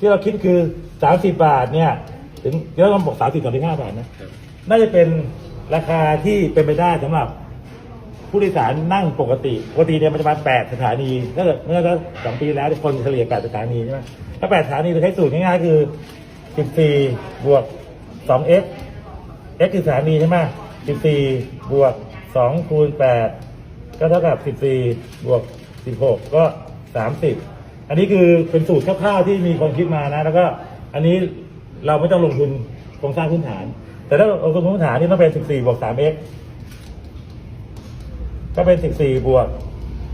ที่เราคิดคือ30บาทเนี่ยถึงเดี๋ยวเราบอก30ถึง5บาทนะน่าจะเป็นราคาที่เป็นไปได้สำหรับผู้โดยสารนั่งปกติปกติเนี่ยมันจะมา8สถานีถ้าเกิดเมื่อสองปีแล้วเนี่ยคนเฉลี่ย8สถานีใช่ไหมถ้า8สถานีเราใช้สูตรง่ายๆคือ14บวก 2x x คือสถานีใช่ไหม14บวก2คูณ8ก็เท่ากับ14บวก16ก็30 อันนี้คือเป็นสูตรคร่าวๆที่มีคนคิดมานะ แล้วก็อันนี้เราไม่ต้องลงทุนโครงสร้างพื้นฐาน แต่ถ้าลงทุนพื้นฐานนี่ต้องเป็น 14 บวก 3x ก็เป็น 14 บวก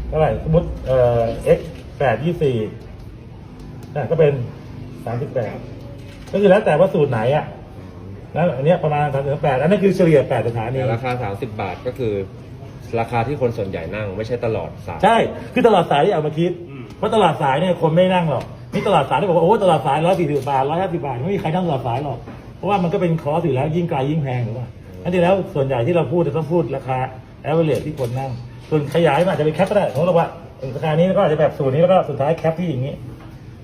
เท่าไหร่สมมติเอ่อ x 8 24นะก็เป็น 38 ก็คือแล้วแต่ว่าสูตรไหนอะแล้วอันเนี้ยประมาณ38อันนั้นคือเฉลี่ย8สถานีแต่ราคา 30 บาทก็คือ ราคาที่คนส่วนใหญ่นั่งไม่ใช่ตลอดสาย ใช่ คือตลาดสายที่เอามาคิด เพราะตลาดสายเนี่ยคนไม่นั่งหรอกนี่ตลาดสายที่บอกว่าโอ้ตลาดสายร้อยสี่สิบบาทร้อยห้าสิบาทไม่มีใครนั่งตลาดสายหรอกเพราะว่ามันก็เป็นคอสอยู่แล้วยิ่งไกลยิ่งแพงหรือเปล่าอันที่แล้วส่วนใหญ่ที่เราพูดจะต้องพูดราคาแอเวอเรที่คนนั่ง ส่วนขยายมันอาจจะเป็นแคปก็ได้สมมติว่าราคานี้แล้วก็อาจจะแบบสูตรนี้แล้วก็สุดท้ายแคปที่อย่างนี้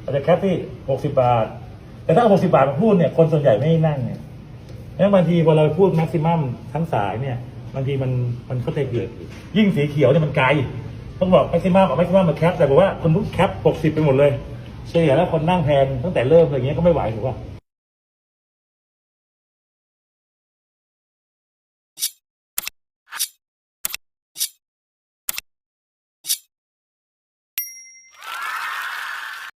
อาจจะแคปที่หกสิบาท แต่ถ้าหกสิบาทมาพูดเนี่ยคนส่วนใหญ่ไม่นั่งเนี่ยแล้วบางทีพอเราพูดแม็กซิมัมทั้งสายเนี่ยบางทีมันมันเข้าใจผิดยิ่งสีเขียวเนี่ยมันไกล ต้องบอกไม่ใช่มัมกับแม็กซิมัมมาแคปแต่บอกว่าคนทุกแคป60ไปหมดเลยเฉลี่ยแล้วคนนั่งแทนตั้งแต่เริ่มอะไรเงี้ยก็ไม่ไหวถูกป่ะ